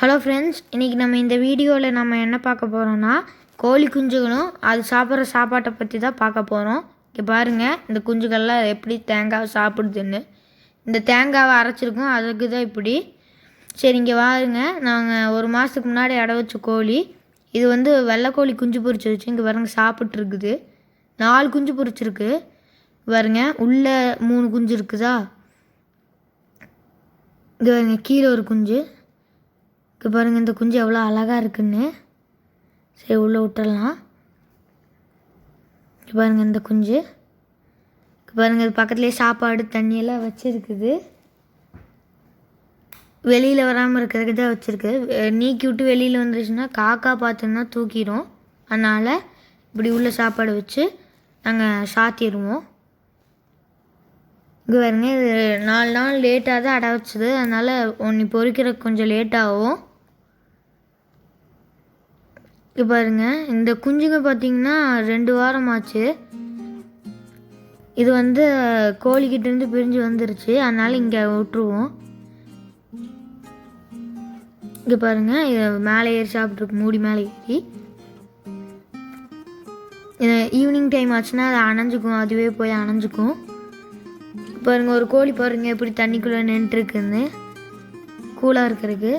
Hello friends இன்றைக்கி நம்ம இந்த வீடியோவில் நம்ம என்ன பார்க்க போகிறோன்னா கோழி குஞ்சுகளும் அது சாப்பிட்ற சாப்பாட்டை பற்றி தான் பார்க்க போகிறோம் இங்கே பாருங்கள் இந்த குஞ்சுகள்லாம் எப்படி தேங்காவை சாப்பிடுதுன்னு. இந்த தேங்காவை அரைச்சிருக்கோம் அதுக்கு தான் இப்படி. சரி இங்கே பாருங்க நாங்கள் ஒரு மாதத்துக்கு முன்னாடி அடை வச்ச கோழி. இது வந்து வெள்ளைக்கோழி குஞ்சு பொறிச்சு வச்சு இங்கே பாருங்க சாப்பிட்ருக்குது நாலு குஞ்சு பொரிச்சிருக்கு. பாருங்க உள்ளே மூணு குஞ்சு இருக்குதா? இங்கே பாருங்க கீழே ஒரு குஞ்சு. இங்கே பாருங்கள் இந்த குஞ்சு எவ்வளோ அழகாக இருக்குன்னு. சரி உள்ளே விட்டுறலாம். இங்கே பாருங்கள் இந்த குஞ்சு. இங்கே பாருங்கள் இது பக்கத்துலேயே சாப்பாடு தண்ணியெல்லாம் வச்சுருக்குது. வெளியில் வராமல் இருக்கிறதுக்கு தான் வச்சுருக்கு. நீக்கி விட்டு வெளியில் வந்துருச்சுன்னா காக்கா பார்த்துன்னா தூக்கிடும். அதனால் இப்படி உள்ள சாப்பாடு வச்சு நாங்கள் சாத்திடுவோம். இங்கே பாருங்க இது நாலு நாள் லேட்டாக தான் அடை வச்சது. அதனால் ஒன்று பொறிக்கிறதுக்கு கொஞ்சம் லேட்டாகும் இங்கே பாருங்க இந்த குஞ்சுங்க பார்த்தீங்கன்னா ரெண்டு வாரம் ஆச்சு இது வந்து கோழிக்கிட்டேருந்து பிரிஞ்சு வந்துருச்சு அதனால் இங்கே விட்டுருவோம். இங்கே பாருங்க இது மேலே ஏறி சாப்பிட்ருக்கு மூடி மேலே ஏறி. ஈவினிங் டைம் ஆச்சுன்னா அது அணைஞ்சிக்கும் அதுவே போய் அணைஞ்சிக்கும். பாருங்கள் ஒரு கோழி பாருங்கள் எப்படி தண்ணிக்குள்ளே நின்றுருக்குன்னு கூலாக இருக்கிறதுக்கு.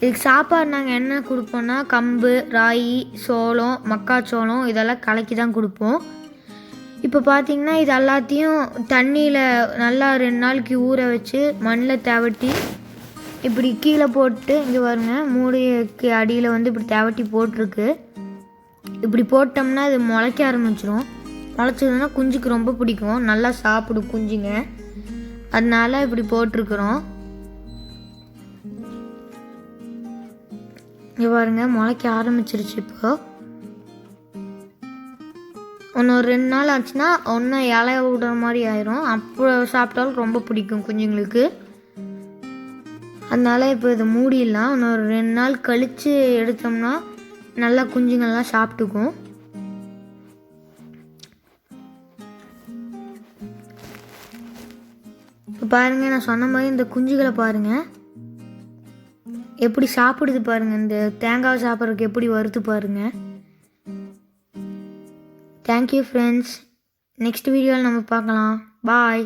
இதுக்கு சாப்பாடு நாங்கள் என்ன கொடுப்போம்னா கம்பு ராகி சோளம் மக்காச்சோளம் இதெல்லாம் கலக்கி தான் கொடுப்போம். இப்போ பார்த்தீங்கன்னா இது எல்லாத்தையும் தண்ணியில் நல்லா ரெண்டு நாளைக்கு ஊற வச்சு மண்ணில் தேவட்டி இப்படி கீழே போட்டு இங்கே பாருங்க மூடிக்கு அடியில் வந்து இப்படி தேவட்டி போட்டிருக்கு. இப்படி போட்டோம்னா இது முளைக்க ஆரம்பிச்சிடும் முளைச்சதுன்னா குஞ்சுக்கு ரொம்ப பிடிக்கும். நல்லா சாப்பிடும் குஞ்சுங்க. அதனால இப்படி போட்டிருக்குறோம். இங்கே பாருங்க முளைக்க ஆரம்பிச்சிருச்சு இப்போ. ஒன்று ஒரு ரெண்டு நாள் ஆச்சுன்னா ஒன்று இலைய விடுற மாதிரி ஆயிரும். அப்போ சாப்பிட்டாலும் ரொம்ப பிடிக்கும் குஞ்சுங்களுக்கு. அதனால இப்போ இதை மூடிடலாம். ஒன்று ஒரு ரெண்டு நாள் கழித்து எடுத்தோம்னா நல்லா குஞ்சுங்கள்லாம் சாப்பிட்டுக்கும். இப்போ பாருங்கள் நான் சொன்ன மாதிரி இந்த குஞ்சுகளை பாருங்கள் எப்படி சாப்பிடுது பாருங்கள் இந்த தேங்காய் சாப்பிட்றதுக்கு எப்படி வருது பாருங்கள் தேங்க்யூ ஃப்ரெண்ட்ஸ் நெக்ஸ்ட் வீடியோவில் நம்ம பார்க்கலாம். பாய்